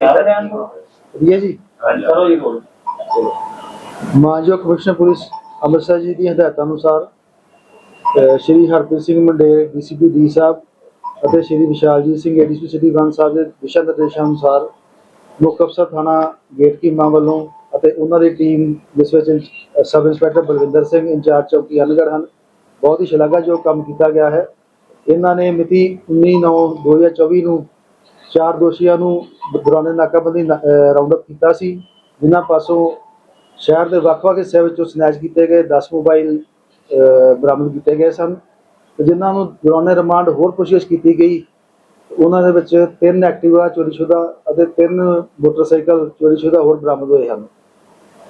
ਵਧੀਆ ਜੀ। ਕਰੋ ਜੀ ਬੋਲ ਮਾਨਯੋਗ ਕਮਿਸ਼ਨਰ ਪੁਲਿਸ ਅੰਮ੍ਰਿਤਸਰ ਜੀ ਦੀ ਹਦਾਇਤਾਂ ਅਨੁਸਾਰ ਅਹ ਸ਼੍ਰੀ ਹਰਪ੍ਰੀਤ ਸਿੰਘ ਮੰਡੇਰ ਡੀਸੀਪੀ ਡੀ ਸਾਹਿਬ ਅਤੇ Shri Vishaljit Singh ADC city one ਸਾਹਿਬ ਦੇ ਦਿਸ਼ਾ ਨਿਰਦੇਸ਼ਾਂ ਅਨੁਸਾਰ ਮੁੱਖ ਅਫਸਰ ਥਾਣਾ ਗੇਟ ਕੀਮਾ ਵੱਲੋਂ ਅਤੇ ਉਹਨਾਂ ਦੀ ਟੀਮ ਜਿਸ ਵਿੱਚ inch- sub inspector Balwinder Singh incharge ਚੌਕੀ ਅਨਗੜ ਹਨ ਬਹੁਤ ਹੀ ਸ਼ਲਾਘਾਯੋਗ ਕੰਮ ਕੀਤਾ ਗਿਆ ਹੈ। ਇਹਨਾਂ ਨੇ ਮਿਤੀ 19/9/2024 ਨੂੰ ਚਾਰ ਦੋਸ਼ੀਆਂ ਨੂੰ ਦੌਰਾਨੇ ਨਾਕਾਬੰਦੀ ਰਾਉਂਡ ਅਪ ਕੀਤਾ ਸੀ। ਜਿਨ੍ਹਾਂ ਪਾਸੋਂ ਸ਼ਹਿਰ ਦੇ ਵੱਖ-ਵੱਖ ਹਿੱਸਿਆਂ ਵਿੱਚੋਂ ਸਨੈਚ ਕੀਤੇ ਗਏ 10 ਮੋਬਾਈਲ ਬਰਾਮਦ ਕੀਤੇ ਗਏ ਸਨ। ਜਿਨ੍ਹਾਂ ਨੂੰ ਦੌਰਾਨੇ ਰਿਮਾਂਡ ਹੋਰ ਪੁੱਛਗਿੱਛ ਕੀਤੀ ਗਈ, ਉਹਨਾਂ ਦੇ ਵਿੱਚ ਤਿੰਨ ਐਕਟਿਵਾ ਚੋਰੀਸ਼ੁਦਾ ਅਤੇ ਤਿੰਨ ਮੋਟਰਸਾਈਕਲ ਚੋਰੀਸ਼ੁਦਾ ਹੋਰ ਬਰਾਮਦ ਹੋਏ ਹਨ।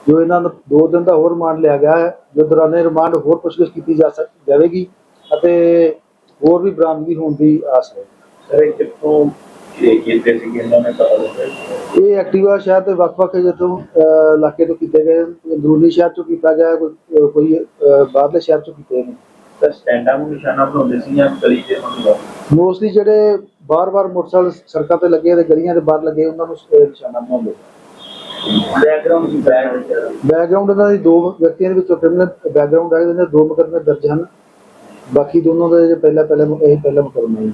ਜੋ ਇਹਨਾਂ ਨੂੰ ਦੋ ਦਿਨ ਦਾ ਹੋਰ ਰਿਮਾਂਡ ਲਿਆ ਗਿਆ ਹੈ, ਜੋ ਦੌਰਾਨੇ ਰਿਮਾਂਡ ਹੋਰ ਪੁੱਛਗਿੱਛ ਕੀਤੀ ਜਾ ਸਕ, ਜਾਵੇਗੀ ਅਤੇ ਹੋਰ ਵੀ ਬਰਾਮਦਗੀ ਹੋਣ ਦੀ ਆਸ ਹੈ। ਸਰ ਇਹ ਕਿੱਥੋਂ ਕੀਤੇ ਸੀ ਇਹਨਾਂ ਨੇ ਪਤਾ ਲੱਗਾ ਇਹ ਐਕਟਿਵਾ ਸ਼ਹਿਰ ਦੇ ਵੱਖ-ਵੱਖ ਜਦੋਂ ਇਲਾਕੇ ਤੋਂ ਕੀਤੇ ਗਏ। ਅੰਦਰੂਨੀ ਸ਼ਹਿਰ ਤੋਂ ਕੀਤਾ ਗਿਆ ਕੋਈ ਬਾਹਰਲੇ ਸ਼ਹਿਰ ਤੋਂ ਕੀਤੇ ਨੇ। ਸਰ ਸਟੈਂਡਾਂ ਨੂੰ ਨਿਸ਼ਾਨਾ ਬਣਾਉਂਦੇ ਸੀ ਜਾਂ ਗਲੀ ਦੇ ਮੰਗਵਾ ਮੋਸਟਲੀ ਜਿਹੜੇ ਬਾਰ-ਬਾਰ ਮੋਟਰਸਾਈਕਲ ਸੜਕਾਂ ਤੇ ਲੱਗੇ ਤੇ ਗਲੀਆਂ ਦੇ ਬਾਹਰ ਲੱਗੇ ਉਹਨਾਂ ਨੂੰ ਨਿਸ਼ਾਨਾ ਬਣਾਉਂਦੇ ਬੈਕਗ੍ਰਾਉਂਡ ਦੀ ਬੈਕਗ੍ਰਾਉਂਡ ਇਹਨਾਂ ਦੀ ਦੋ ਵਿਅਕਤੀਆਂ ਦੇ ਵਿੱਚੋਂ ਕ੍ਰਿਮੀਨਲ ਬੈਕਗ੍ਰਾਉਂਡ ਹੈ ਇਹਨਾਂ ਦੇ ਦੋ ਮੁਕੱਦਮੇ ਦਰਜ ਹਨ। ਬਾਕੀ ਦੋਨੋਂ ਦੇ ਪਹਿਲਾ ਪਹਿਲਾ ਇਹ ਪਹਿਲਾ ਮੁਕੱਦਮਾ ਹੈ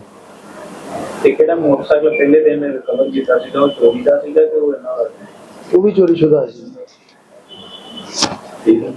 ਤੇ ਕਿਹੜਾ ਮੋਟਰਸਾਈਕਲ ਪਹਿਲੇ ਦਿਨ ਰਿਕਵਰ ਕੀਤਾ ਸੀਗਾ? ਉਹ ਚੋਰੀ ਦਾ ਸੀਗਾ ਕਿ ਉਹ ਇਹਨਾਂ ਦਾ? ਸੀ? ਉਹ ਵੀ ਚੋਰੀ ਸ਼ੁਦਾ ਸੀ। ਠੀਕ ਹੈ।